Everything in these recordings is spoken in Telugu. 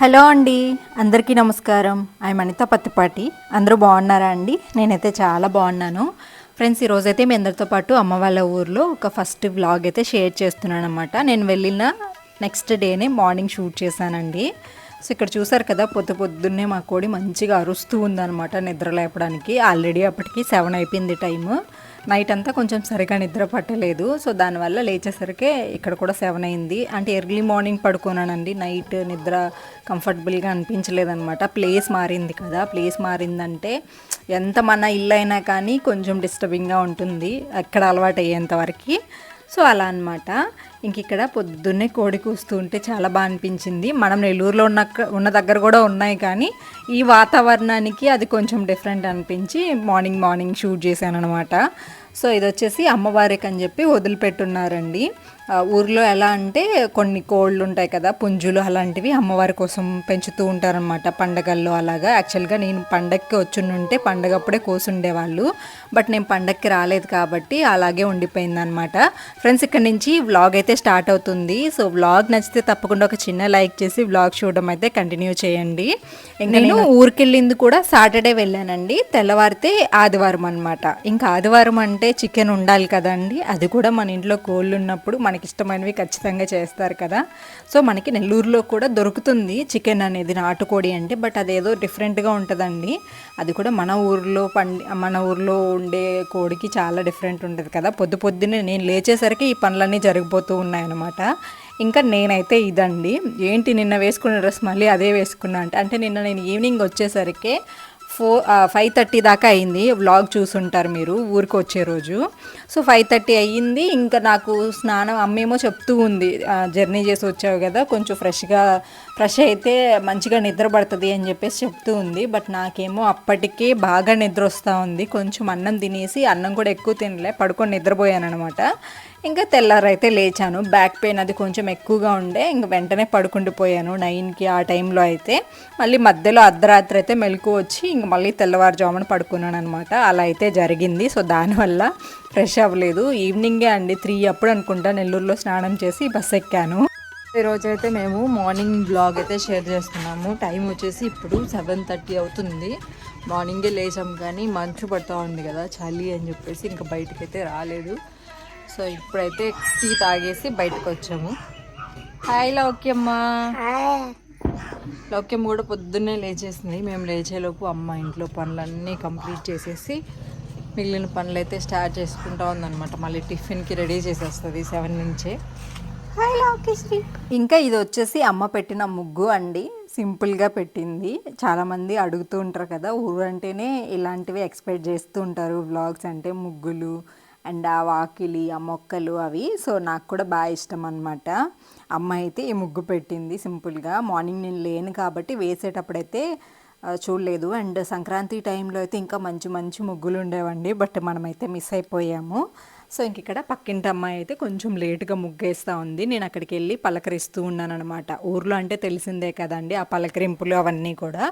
హలో అండి అందరికీ నమస్కారం. ఐ అనిత పత్తిపాటి. అందరూ బాగున్నారా అండి? నేనైతే చాలా బాగున్నాను. ఫ్రెండ్స్ ఈరోజైతే మీ అందరితో పాటు అమ్మ వాళ్ళ ఊర్లో ఒక ఫస్ట్ వ్లాగ్ అయితే షేర్ చేస్తున్నాను అనమాట నేను వెళ్ళిన నెక్స్ట్ డేనే మార్నింగ్ షూట్ చేశానండి. సో ఇక్కడ చూసారు కదా పొద్దు పొద్దున్నే మా కోడి మంచిగా అరుస్తూ ఉందన్నమాట నిద్ర లేపడానికి. ఆల్రెడీ అప్పటికి సెవెన్ అయిపోయింది టైము. నైట్ అంతా కొంచెం సరిగా నిద్ర పట్టలేదు. సో దానివల్ల లేచేసరికి ఇక్కడ కూడా సెవెన్ అయింది. అంటే ఎర్లీ మార్నింగ్ పడుకున్నానండి. నైట్ నిద్ర కంఫర్టబుల్గా అనిపించలేదనమాట ప్లేస్ మారింది కదా. ప్లేస్ మారిందంటే ఎంత మన ఇల్లు అయినా కానీ కొంచెం డిస్టర్బింగ్గా ఉంటుంది. అక్కడ అలవాటు అయ్యేంత వరకు. సో అలా అనమాట ఇంక ఇక్కడ పొద్దున్నే కోడి కూస్తూ ఉంటే చాలా బాగా అనిపించింది. మనం నెల్లూరులో ఉన్న ఉన్న దగ్గర కూడా ఉన్నాయి కానీ ఈ వాతావరణానికి అది కొంచెం డిఫరెంట్ అనిపించి మార్నింగ్ మార్నింగ్ షూట్ చేశాను అనమాట సో ఇది వచ్చేసి అమ్మవారికి అని చెప్పి వదిలిపెట్టున్నారండి. ఊర్లో ఎలా అంటే కొన్ని కోళ్ళు ఉంటాయి కదా పుంజులు అలాంటివి అమ్మవారి కోసం పెంచుతూ ఉంటారనమాట పండగల్లో అలాగా. యాక్చువల్గా నేను పండగకి వచ్చి ఉంటే పండగప్పుడే కోసుండేవాళ్ళు. బట్ నేను పండగకి రాలేదు కాబట్టి అలాగే ఉండిపోయింది అనమాట ఫ్రెండ్స్ ఇక్కడ నుంచి వ్లాగ్ అయితే స్టార్ట్ అవుతుంది. సో వ్లాగ్ నచ్చితే తప్పకుండా ఒక చిన్న లైక్ చేసి వ్లాగ్ చూడడం అయితే కంటిన్యూ చేయండి. నేను ఊరికి వెళ్ళింది కూడా సాటర్డే వెళ్ళానండి. తెల్లవారితే ఆదివారం అనమాట ఇంకా ఆదివారం అంటే చికెన్ ఉండాలి కదండి. అది కూడా మన ఇంట్లో కోళ్ళు ఉన్నప్పుడు మనకి ఇష్టమైనవి ఖచ్చితంగా చేస్తారు కదా. సో మనకి నెల్లూరులో కూడా దొరుకుతుంది చికెన్ అనేది నాటుకోడి అంటే బట్ అదేదో డిఫరెంట్గా ఉంటుందండి. అది కూడా మన ఊర్లో పండి మన ఊర్లో ఉండే కోడికి చాలా డిఫరెంట్ ఉంటుంది కదా. పొద్దు పొద్దున్నే నేను లేచేసరికి ఈ పనులన్నీ జరిగిపోతూ ఉన్నాయన్నమాట. ఇంకా నేనైతే ఇదండి. ఏంటి నిన్న వేసుకున్న డ్రెస్ మళ్ళీ అదే వేసుకున్నా అంటే అంటే నిన్న నేను ఈవినింగ్ వచ్చేసరికి ఫోర్ ఫైవ్ థర్టీ దాకా అయింది. వ్లాగ్ చూసుంటారు మీరు ఊరికి వచ్చే రోజు. సో ఫైవ్ థర్టీ అయ్యింది. ఇంకా నాకు స్నానం అమ్మేమో చెప్తూ ఉంది. జర్నీ చేసి వచ్చావు కదా కొంచెం ఫ్రెష్గా ఫ్రెష్ అయితే మంచిగా నిద్ర పడుతుంది అని చెప్పేసి చెప్తూ ఉంది. బట్ నాకేమో అప్పటికే బాగా నిద్ర వస్తూ ఉంది. కొంచెం అన్నం తినేసి అన్నం కూడా ఎక్కువ తినలే పడుకొని నిద్రపోయాను అనమాట ఇంకా తెల్లారైతే లేచాను. బ్యాక్ పెయిన్ అది కొంచెం ఎక్కువగా ఉండే ఇంక వెంటనే పడుకుండిపోయాను నైన్కి ఆ టైంలో అయితే. మళ్ళీ మధ్యలో అర్ధరాత్రి అయితే మెలకు వచ్చి ఇంక మళ్ళీ తెల్లవారుజామున పడుకున్నాను అనమాట అలా అయితే జరిగింది. సో దానివల్ల ఫ్రెష్ అవ్వలేదు. ఈవినింగే అండి. త్రీ అప్పుడు అనుకుంటా నెల్లూరులో స్నానం చేసి బస్ ఎక్కాను. ఈరోజు అయితే మేము మార్నింగ్ బ్లాగ్ అయితే షేర్ చేస్తున్నాము. టైం వచ్చేసి ఇప్పుడు సెవెన్ థర్టీ అవుతుంది. మార్నింగే లేచాం కానీ మంచు పడుతూ ఉంది కదా చలి అని చెప్పేసి ఇంకా బయటకైతే అయితే రాలేదు. సో ఇప్పుడైతే టీ తాగేసి బయటకు వచ్చాము. హాయ్ లౌక్యమ్మ. లౌక్యమ్మ కూడా పొద్దున్నే లేచేసింది. మేము లేచేలోపు అమ్మ ఇంట్లో పనులన్నీ కంప్లీట్ చేసేసి మిగిలిన పనులు అయితే స్టార్ట్ చేసుకుంటా ఉందన్నమాట. మళ్ళీ టిఫిన్కి రెడీ చేసేస్తుంది సెవెన్ నుంచే. ఇంకా ఇది వచ్చేసి అమ్మ పెట్టిన ముగ్గు అండి. సింపుల్గా పెట్టింది. చాలామంది అడుగుతూ ఉంటారు కదా ఊరు అంటేనే ఇలాంటివి ఎక్స్పెక్ట్ చేస్తూ ఉంటారు. వ్లాగ్స్ అంటే ముగ్గులు అండ్ ఆ వాకిలి ఆ మొక్కలు అవి. సో నాకు కూడా బాగా ఇష్టం అనమాట అమ్మ అయితే ఈ ముగ్గు పెట్టింది సింపుల్గా. మార్నింగ్ నేను లేను కాబట్టి వేసేటప్పుడైతే చూడలేదు. అండ్ సంక్రాంతి టైంలో అయితే ఇంకా మంచి మంచి ముగ్గులు ఉండేవండి. బట్ మనమైతే మిస్ అయిపోయాము. సో ఇంక ఇక్కడ పక్కింటి అమ్మాయి అయితే కొంచెం లేటుగా ముగ్గేస్తూ ఉంది. నేను అక్కడికి వెళ్ళి పలకరిస్తూ ఉన్నానమాట ఊర్లో అంటే తెలిసిందే కదండి ఆ పలకరింపులు అవన్నీ కూడా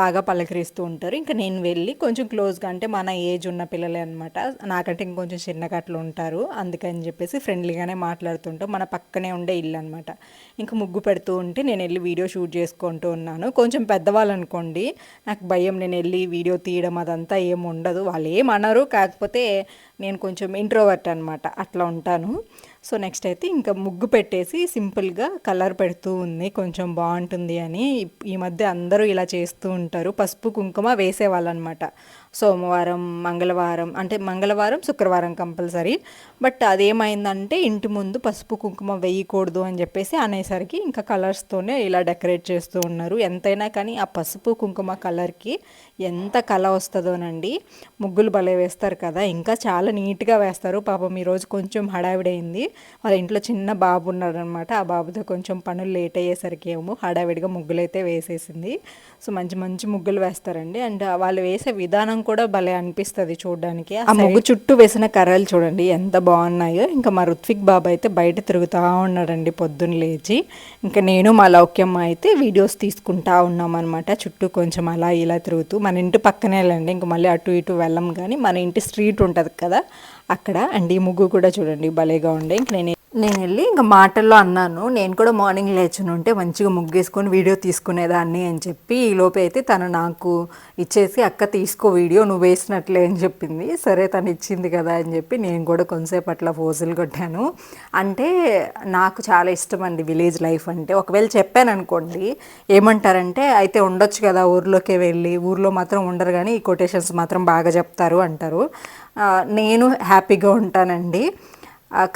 బాగా పలకరిస్తూ ఉంటారు. ఇంకా నేను వెళ్ళి కొంచెం క్లోజ్గా అంటే మన ఏజ్ ఉన్న పిల్లలే అనమాట నాకంటే ఇంకొంచెం చిన్నగా అట్లా ఉంటారు. అందుకని చెప్పేసి ఫ్రెండ్లీగానే మాట్లాడుతుంటాం. మన పక్కనే ఉండే ఇల్లు అనమాట ఇంకా ముగ్గు పెడుతూ ఉంటే నేను వెళ్ళి వీడియో షూట్ చేసుకుంటూ ఉన్నాను. కొంచెం పెద్దవాళ్ళు అనుకోండి నాకు భయం నేను వెళ్ళి వీడియో తీయడం అదంతా ఏం ఉండదు. వాళ్ళు ఏమనరు కాకపోతే నేను కొంచెం ఇంట్రోవర్ట్ అనమాట అట్లా ఉంటాను. సో నెక్స్ట్ అయితే ఇంకా ముగ్గు పెట్టేసి సింపుల్గా కలర్ పెడుతూ ఉంది. కొంచెం బాగుంటుంది అని. ఈ మధ్య అందరూ ఇలా చేస్తూ ఉంటారు. పసుపు కుంకుమ వేసేవాళ్ళు అనమాట సోమవారం మంగళవారం అంటే మంగళవారం శుక్రవారం కంపల్సరీ. బట్ అదేమైందంటే ఇంటి ముందు పసుపు కుంకుమ వేయకూడదు అని చెప్పేసి అనేసరికి ఇంకా కలర్స్తోనే ఇలా డెకరేట్ చేస్తూ ఉన్నారు. ఎంతైనా కానీ ఆ పసుపు కుంకుమ కలర్కి ఎంత కళ వస్తుందోనండి. ముగ్గులు భలే వేస్తారు కదా. ఇంకా చాలా నీట్గా వేస్తారు. పాపం ఈరోజు కొంచెం హడావిడైంది. వాళ్ళ ఇంట్లో చిన్న బాబు ఉన్నారనమాట ఆ బాబుతో కొంచెం పనులు లేట్ అయ్యేసరికి ఏమో హడావిడిగా ముగ్గులు అయితే వేసేసింది. సో మంచి మంచి ముగ్గులు వేస్తారండి. అండ్ వాళ్ళు వేసే విధానం కూడా భలే అనిపిస్తుంది చూడడానికి. ఆ ముగ్గు చుట్టూ వేసిన కర్రలు చూడండి ఎంత బాగున్నాయో. ఇంకా మా రుత్విక్ బాబు అయితే బయట తిరుగుతూ ఉన్నాడండి పొద్దున్న లేచి. ఇంకా నేను మా లౌక్యమ్మ అయితే వీడియోస్ తీసుకుంటా ఉన్నాం అనమాట చుట్టూ కొంచెం అలా ఇలా తిరుగుతూ. మన ఇంటి పక్కనే వెళ్ళండి ఇంకా మళ్ళీ అటు ఇటు వెళ్ళం. కానీ మన ఇంటి స్ట్రీట్ ఉంటుంది కదా అక్కడ. అండ్ ఈ ముగ్గు కూడా చూడండి భలేగా ఉండే. ఇంక నేను నేను వెళ్ళి ఇంకా మాటల్లో అన్నాను నేను కూడా మార్నింగ్ లేచిన ఉంటే మంచిగా ముగ్గేసుకొని వీడియో తీసుకునేదాన్ని అని చెప్పి ఈ లోపే అయితే తను నాకు ఇచ్చేసి అక్క తీసుకో వీడియో నువ్వు వేసినట్లే అని చెప్పింది. సరే తను ఇచ్చింది కదా అని చెప్పి నేను కూడా కొంతసేపు అట్లా ఫోజులు కొట్టాను. అంటే నాకు చాలా ఇష్టం అండి విలేజ్ లైఫ్ అంటే. ఒకవేళ చెప్పాను అనుకోండి ఏమంటారంటే అయితే ఉండొచ్చు కదా ఊర్లోకే వెళ్ళి ఊర్లో మాత్రం ఉండరు కానీ ఈ కొటేషన్స్ మాత్రం బాగా చెప్తారు అంటారు. నేను హ్యాపీగా ఉంటానండి.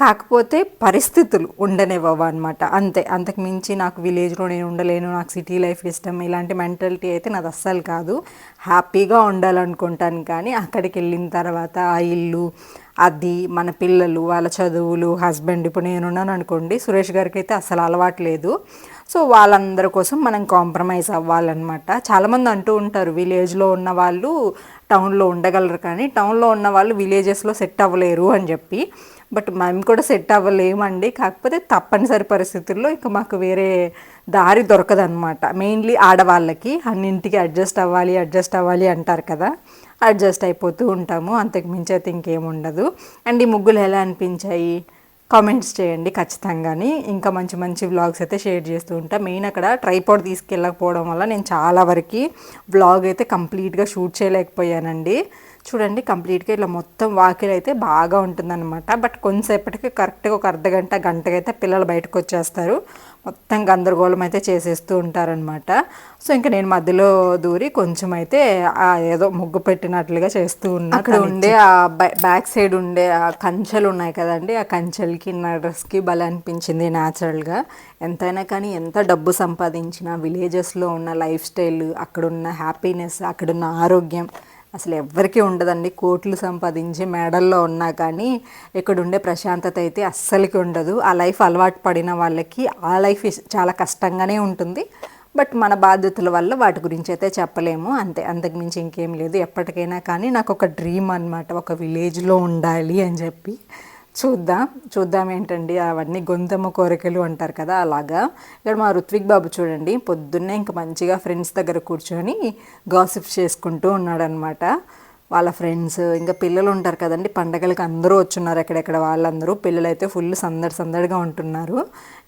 కాకపోతే పరిస్థితులు ఉండనివ్వవు అనమాట అంతే. అంతకు మించి నాకు విలేజ్లో నేను ఉండలేను నాకు సిటీ లైఫ్ ఇష్టం ఇలాంటి మెంటాలిటీ అయితే నాది అస్సలు కాదు. హ్యాపీగా ఉండాలనుకుంటాను కానీ అక్కడికి వెళ్ళిన తర్వాత ఆ ఇల్లు అది మన పిల్లలు వాళ్ళ చదువులు హస్బెండ్ ఇప్పుడు నేనున్నాను అనుకోండి సురేష్ గారికి అయితే అసలు అలవాటు లేదు. సో వాళ్ళందరి కోసం మనం కాంప్రమైజ్ అవ్వాలన్నమాట. చాలామంది అంటూ ఉంటారు విలేజ్లో ఉన్న వాళ్ళు టౌన్లో ఉండగలరు కానీ టౌన్లో ఉన్న వాళ్ళు విలేజెస్లో సెట్ అవ్వలేరు అని చెప్పి. బట్ మేము కూడా సెట్ అవ్వలేమండి. కాకపోతే తప్పనిసరి పరిస్థితుల్లో ఇక మాకు వేరే దారి దొరకదనమాట మెయిన్లీ ఆడవాళ్ళకి అన్నింటికి అడ్జస్ట్ అవ్వాలి అడ్జస్ట్ అవ్వాలి అంటారు కదా. అడ్జస్ట్ అయిపోతూ ఉంటాము. అంతకు మించి అయితే ఇంకేముండదు అండ్ ఈ ముగ్గులు ఎలా అనిపించాయి? కామెంట్స్ చేయండి ఖచ్చితంగాని. ఇంకా మంచి మంచి వ్లాగ్స్ అయితే షేర్ చేస్తూ ఉంటా. మెయిన్ అక్కడ ట్రైపాడ్ తీసుకెళ్ళకపోవడం వల్ల నేను చాలా వరకు వ్లాగ్ అయితే కంప్లీట్గా షూట్ చేయలేకపోయానండి. చూడండి కంప్లీట్గా ఇట్లా మొత్తం వాకిల్ అయితే బాగా ఉంటుందన్నమాట. బట్ కొంతసేపటికి కరెక్ట్గా ఒక అర్ధ గంట గంటకైతే పిల్లలు బయటకు వచ్చేస్తారు. మొత్తం గందరగోళం అయితే చేసేస్తూ ఉంటారనమాట సో ఇంకా నేను మధ్యలో దూరి కొంచెం అయితే ఆ ఏదో ముగ్గు పెట్టినట్లుగా చేస్తూ ఉన్నా. అక్కడ ఉండే ఆ బ్యాక్ సైడ్ ఉండే ఆ కంచెలు ఉన్నాయి కదండి ఆ కంచెలకి నా డ్రెస్కి భలే అనిపించింది న్యాచురల్గా. ఎంతైనా కానీ ఎంత డబ్బు సంపాదించినా విలేజెస్లో ఉన్న లైఫ్ స్టైల్ అక్కడున్న హ్యాపీనెస్ అక్కడున్న ఆరోగ్యం అసలు ఎవ్వరికీ ఉండదండి. కోట్లు సంపాదించి మేడల్లో ఉన్నా కానీ ఇక్కడ ఉండే ప్రశాంతత అయితే అస్సలకి ఉండదు. ఆ లైఫ్ అలవాటు పడిన వాళ్ళకి ఆ లైఫ్ చాలా కష్టంగానే ఉంటుంది. బట్ మన బాధ్యతల వల్ల వాటి గురించి అయితే చెప్పలేము. అంతే అంతకుమించి ఇంకేం లేదు. ఎప్పటికైనా కానీ నాకు ఒక డ్రీమ్ అనమాట ఒక విలేజ్లో ఉండాలి అని చెప్పి. చూద్దాం. చూద్దాం ఏంటండి? అవన్నీ గొంతమ్మ కోరికలు అంటారు కదా అలాగా. ఇక్కడ మా రుత్విక్ బాబు చూడండి. పొద్దున్నే ఇంకా మంచిగా ఫ్రెండ్స్ దగ్గర కూర్చొని గాసిప్ చేసుకుంటూ ఉన్నాడనమాట వాళ్ళ ఫ్రెండ్స్ ఇంకా పిల్లలు ఉంటారు కదండి. పండగలకి అందరూ వచ్చున్నారు ఎక్కడెక్కడ వాళ్ళందరూ. పిల్లలు అయితే ఫుల్ సందడి సందడిగా ఉంటున్నారు.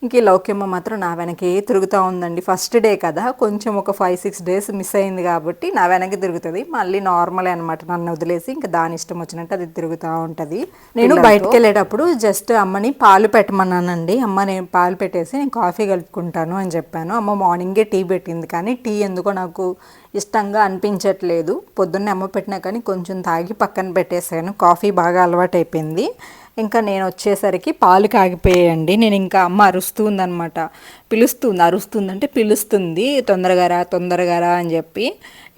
ఇంక ఈ లౌక్యమ్మ మాత్రం నా వెనకే తిరుగుతూ ఉందండి. ఫస్ట్ డే కదా కొంచెం ఒక ఫైవ్ సిక్స్ డేస్ మిస్ అయింది కాబట్టి నా వెనక్కి తిరుగుతుంది. మళ్ళీ నార్మలే అనమాట నన్ను వదిలేసి ఇంకా దాని ఇష్టం వచ్చినట్టు అది తిరుగుతూ ఉంటుంది. నేను బయటకు వెళ్ళేటప్పుడు జస్ట్ అమ్మని పాలు పెట్టమన్నానండి. అమ్మ నేను పాలు పెట్టేసి నేను కాఫీ కలుపుకుంటాను అని చెప్పాను. అమ్మ మార్నింగే టీ పెట్టింది. కానీ టీ ఎందుకో నాకు ఇష్టంగా అనిపించట్లేదు. పొద్దున్నే అమ్మ పెట్టినా కానీ కొంచెం తాగి పక్కన పెట్టేశాను. కాఫీ బాగా అలవాటు అయిపోయింది ఇంకా నేను వచ్చేసరికి పాలు కాగిపోయాయండి. నేను ఇంకా అమ్మ అరుస్తుంది అనమాట పిలుస్తుంది. అరుస్తుంది అంటే పిలుస్తుంది. తొందరగా రా తొందరగా రా అని చెప్పి.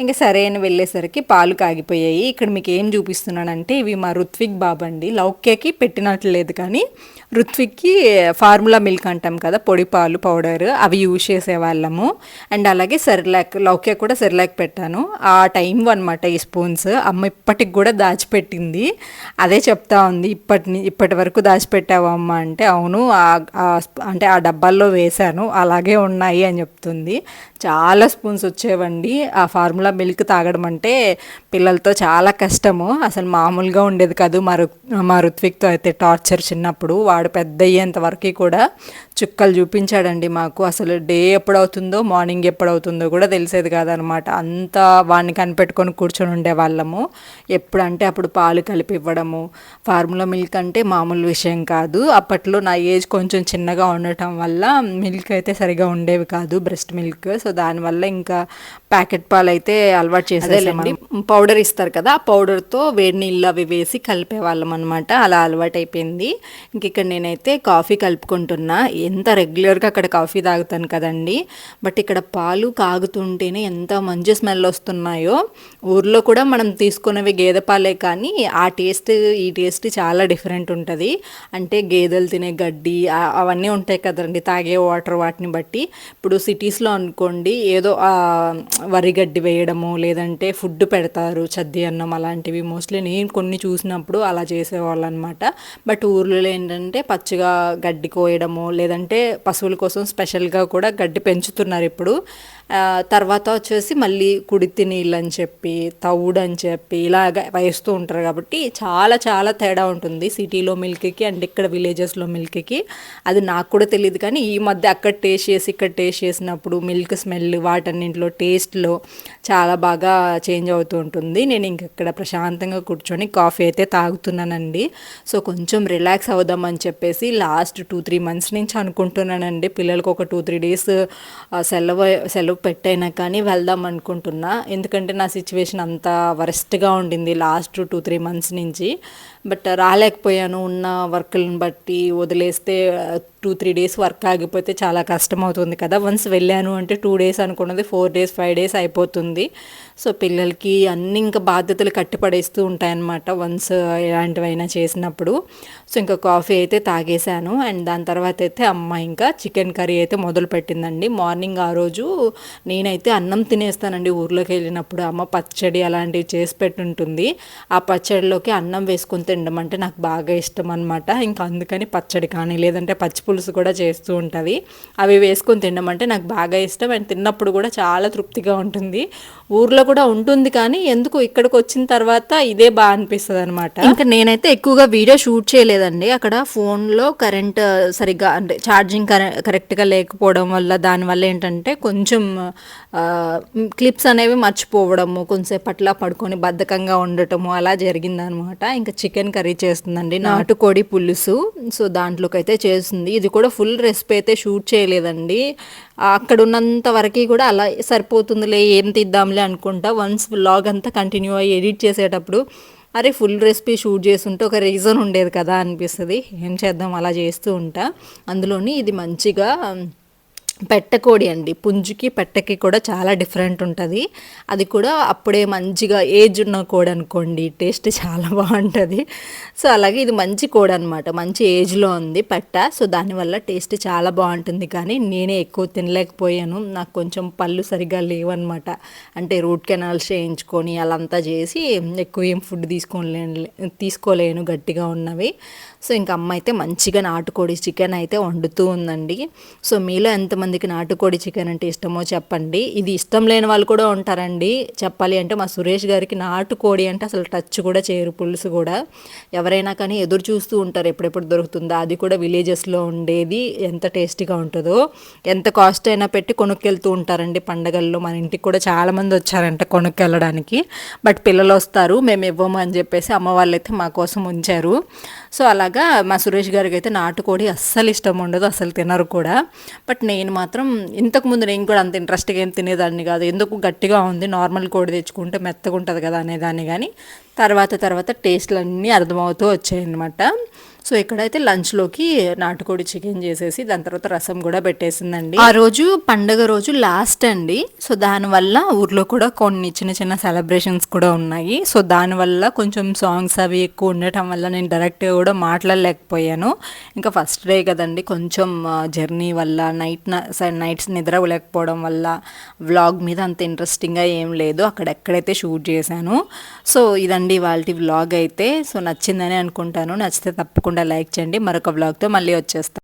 ఇంకా సరే అని వెళ్ళేసరికి పాలు కాగిపోయాయి. ఇక్కడ మీకు ఏం చూపిస్తున్నానంటే ఇవి మా రుత్విక్ బాబు అండి లౌక్యకి పెట్టినట్లు లేదు కానీ రుత్విక్కి ఫార్ములా మిల్క్ అంటాం కదా పొడి పాలు పౌడర్ అవి యూజ్ చేసేవాళ్ళము. అండ్ అలాగే సెర్లాక్ లౌక్య కూడా సెర్లాక్ పెట్టాను. ఆ టైం అనమాట ఈ స్పూన్స్. అమ్మ ఇప్పటికి కూడా దాచిపెట్టింది. అదే చెప్తా ఉంది ఇప్పటి ఇప్పటి వరకు దాచిపెట్టావు అమ్మ అంటే అవును ఆ- అంటే ఆ డబ్బాల్లో వేశాను అలాగే ఉన్నాయి అని చెప్తుంది. చాలా స్పూన్స్ వచ్చేవండి. ఆ ఫార్ములా మిల్క్ తాగడం అంటే పిల్లలతో చాలా కష్టము. అసలు మామూలుగా ఉండేది కాదు. మా రు మా ఋత్విక్తో అయితే టార్చర్ చిన్నప్పుడు వాడు పెద్ద అయ్యేంత వరకు కూడా చుక్కలు చూపించాడండి మాకు. అసలు డే ఎప్పుడవుతుందో మార్నింగ్ ఎప్పుడవుతుందో కూడా తెలిసేది కాదనమాట. అంత వాడిని కనిపెట్టుకొని కూర్చొని ఉండేవాళ్ళము. ఎప్పుడంటే అప్పుడు పాలు కలిపి ఇవ్వడము. ఫార్ములా మిల్క్ అంటే మామూలు విషయం కాదు. అప్పట్లో నా ఏజ్ కొంచెం చిన్నగా ఉండటం వల్ల మిల్క్ అయితే సరిగా ఉండేవి కాదు బ్రెస్ట్ మిల్క్. సో దానివల్ల ఇంకా ప్యాకెట్ పాలు అయితే అలవాటు చేసేది పౌడర్ ఇస్తారు కదా ఆ పౌడర్తో వేడి నీళ్ళు అవి వేసి కలిపేవాళ్ళం అనమాట అలా అలవాటు అయిపోయింది ఇంక ఇక్కడ నేనైతే కాఫీ కలుపుకుంటున్నా. ఎంత రెగ్యులర్గా అక్కడ కాఫీ తాగుతాను కదండి. బట్ ఇక్కడ పాలు కాగుతుంటేనే ఎంత మంచి స్మెల్ వస్తున్నాయో. ఊర్లో కూడా మనం తీసుకునేవి గేదె పాలే కానీ ఆ టేస్ట్ ఈ టేస్ట్ చాలా డిఫరెంట్ ఉంటుంది. అంటే గేదెలు తినే గడ్డి అవన్నీ ఉంటాయి కదండి తాగే వాటర్ వాటిని బట్టి. ఇప్పుడు సిటీస్లో అనుకోండి ఏదో వరి గడ్డి వేయడము లేదంటే ఫుడ్ పెడతారు చద్ది అన్నం అలాంటివి. మోస్ట్లీ నేను కొన్ని చూసినప్పుడు అలా చేసేవాళ్ళు అనమాట బట్ ఊర్లో ఏంటంటే పచ్చిగా గడ్డి కోయడము లేదంటే పశువుల కోసం స్పెషల్గా కూడా గడ్డి పెంచుతున్నారు ఇప్పుడు. తర్వాత వచ్చేసి మళ్ళీ కుడితి నీళ్ళు అని చెప్పి తవుడు అని చెప్పి ఇలాగ వేస్తూ ఉంటారు కాబట్టి చాలా చాలా తేడా ఉంటుంది సిటీలో మిల్క్కి అండ్ ఇక్కడ విలేజెస్లో మిల్క్కి. అది నాకు కూడా తెలియదు కానీ ఈ మధ్య అక్కడ టేస్ట్ చేసి ఇక్కడ టేస్ట్ చేసినప్పుడు మిల్క్ స్మెల్ వాటన్నింటిలో టేస్ట్లో చాలా బాగా చేంజ్ అవుతూ ఉంటుంది. నేను ఇంక ఇక్కడ ప్రశాంతంగా కూర్చొని కాఫీ అయితే తాగుతున్నానండి. సో కొంచెం రిలాక్స్ అవుదామని చెప్పేసి లాస్ట్ టూ త్రీ మంత్స్ నుంచి అనుకుంటున్నానండి. పిల్లలకు ఒక టూ త్రీ డేస్ సెలవు సెలవు పెట్టైనా కానీ వెళ్దాం అనుకుంటున్నా. ఎందుకంటే నా సిచ్యువేషన్ అంత వరస్ట్గా ఉండింది లాస్ట్ టూ త్రీ మంత్స్ నుంచి. బట్ రాలేకపోయాను ఉన్న వర్క్లను బట్టి. వదిలేస్తే టూ త్రీ డేస్ వర్క్ ఆగిపోతే చాలా కష్టం అవుతుంది కదా. వన్స్ వెళ్ళాను అంటే టూ డేస్ అనుకున్నది ఫోర్ డేస్ ఫైవ్ డేస్ అయిపోతుంది. సో పిల్లలకి అన్ని ఇంకా బాధ్యతలు కట్టిపడేస్తూ ఉంటాయన్నమాట వన్స్ ఇలాంటివైనా చేసినప్పుడు. సో ఇంకా కాఫీ అయితే తాగేశాను. అండ్ దాని తర్వాత అయితే అమ్మ ఇంకా చికెన్ కర్రీ అయితే మొదలు పెట్టిందండి మార్నింగ్ ఆ రోజు నేనైతే అన్నం తినేస్తానండి ఊర్లోకి వెళ్ళినప్పుడు. అమ్మ పచ్చడి అలాంటివి చేసి పెట్టుంటుంది. ఆ పచ్చడిలోకి అన్నం వేసుకుంటే తినడం అంటే నాకు బాగా ఇష్టం అనమాట ఇంకా అందుకని పచ్చడి కానీ లేదంటే పచ్చి పులుసు కూడా చేస్తూ ఉంటుంది. అవి వేసుకొని తినడం అంటే నాకు బాగా ఇష్టం. అండ్ తిన్నప్పుడు కూడా చాలా తృప్తిగా ఉంటుంది. ఊర్లో కూడా ఉంటుంది కానీ ఎందుకు ఇక్కడికి వచ్చిన తర్వాత ఇదే బాగా అనిపిస్తుంది అనమాట ఇంకా నేనైతే ఎక్కువగా వీడియో షూట్ చేయలేదండి. అక్కడ ఫోన్లో కరెంట్ సరిగ్గా అంటే ఛార్జింగ్ కరెక్ట్గా లేకపోవడం వల్ల దానివల్ల ఏంటంటే కొంచెం క్లిప్స్ అనేవి మర్చిపోవడము కొంచెంసేపు అట్లా పడుకొని బద్ధకంగా ఉండటము అలా జరిగిందనమాట ఇంకా చికెన్ కర్రీ చేస్తుందండి నాటుకోడి పులుసు. సో దాంట్లోకి అయితే చేస్తుంది. ఇది కూడా ఫుల్ రెసిపీ అయితే షూట్ చేయలేదండి. అక్కడ ఉన్నంత వరకు కూడా అలా సరిపోతుందిలే ఏం తీద్దాంలే అనుకుంటా వన్స్ వ్లాగ్ అంతా కంటిన్యూ అయ్యి ఎడిట్ చేసేటప్పుడు అరే ఫుల్ రెసిపీ షూట్ చేస్తుంటే ఒక రీజన్ ఉండేది కదా అనిపిస్తుంది. ఏం చేద్దాం అలా చేస్తూ ఉంటా. అందులోని ఇది మంచిగా పెట్టకోడి అండి. పుంజుకి పెట్టకి కూడా చాలా డిఫరెంట్ ఉంటుంది. అది కూడా అప్పుడే మంచిగా ఏజ్ ఉన్న కోడి అనుకోండి. టేస్ట్ చాలా బాగుంటుంది. సో అలాగే ఇది మంచి కోడి అనమాట మంచి ఏజ్లో ఉంది పెట్ట. సో దానివల్ల టేస్ట్ చాలా బాగుంటుంది. కానీ నేనే ఎక్కువ తినలేకపోయాను. నాకు కొంచెం పళ్ళు సరిగా లేవన్నమాట. అంటే రూట్ కెనాల్స్ చేయించుకొని అలంతా చేసి ఎక్కువ ఏం ఫుడ్ తీసుకోలేను తీసుకోలేను గట్టిగా ఉన్నవి. సో ఇంకా అమ్మ అయితే మంచిగా నాటుకోడి చికెన్ అయితే వండుతూ ఉందండి. సో మీలో ఎంతమందికి నాటుకోడి చికెన్ అంటే ఇష్టమో చెప్పండి. ఇది ఇష్టం లేని వాళ్ళు కూడా ఉంటారండి. చెప్పాలి అంటే మా సురేష్ గారికి నాటుకోడి అంటే అసలు టచ్ కూడా చేయరు పులుసు కూడా. ఎవరైనా కానీ ఎదురు చూస్తూ ఉంటారు ఎప్పుడెప్పుడు దొరుకుతుందా? అది కూడా విలేజెస్లో ఉండేది. ఎంత టేస్టీగా ఉంటుందో ఎంత కాస్ట్ అయినా పెట్టి కొనుక్కెళ్తూ ఉంటారండి పండగల్లో. మన ఇంటికి కూడా చాలామంది వచ్చారంట కొనుక్కెళ్ళడానికి. బట్ పిల్లలు వస్తారు మేము ఇవ్వము అని చెప్పేసి అమ్మ వాళ్ళైతే మా కోసం ఉంచారు. సో అలా అలాగా మా సురేష్ గారికి అయితే నాటుకోడి అస్సలు ఇష్టం ఉండదు అసలు తినరు కూడా. బట్ నేను మాత్రం ఇంతకుముందు నేను కూడా అంత ఇంట్రెస్ట్గా ఏం తినేదాన్ని కాదు. ఎందుకు గట్టిగా ఉంది నార్మల్ కోడి తెచ్చుకుంటే మెత్తగా ఉంటుంది కదా అనేదాన్ని కానీ తర్వాత తర్వాత టేస్ట్లు అన్నీ అర్థమవుతూ వచ్చాయన్నమాట. సో ఇక్కడైతే లంచ్లోకి నాటుకోడి చికెన్ చేసేసి దాని తర్వాత రసం కూడా పెట్టేసిందండి. ఆ రోజు పండగ రోజు లాస్ట్ అండి. సో దానివల్ల ఊర్లో కూడా కొన్ని చిన్న చిన్న సెలబ్రేషన్స్ కూడా ఉన్నాయి. సో దానివల్ల కొంచెం సాంగ్స్ అవి ఎక్కువ ఉండటం వల్ల నేను డైరెక్ట్గా కూడా మాట్లాడలేకపోయాను. ఇంకా ఫస్ట్ డే కదండి కొంచెం జర్నీ వల్ల నైట్ నైట్స్ నిద్రలేకపోవడం వల్ల వ్లాగ్ మీద అంత ఇంట్రెస్టింగ్గా ఏం లేదు. అక్కడ ఎక్కడైతే షూట్ చేశాను. సో ఇదండి వాళ్ళ వ్లాగ్ అయితే. సో నచ్చిందని అనుకుంటాను. నచ్చితే తప్పకుండా తప్పకుండా లైక్ చేయండి. మరొక వ్లాగ్తో మళ్ళీ వచ్చేస్తాను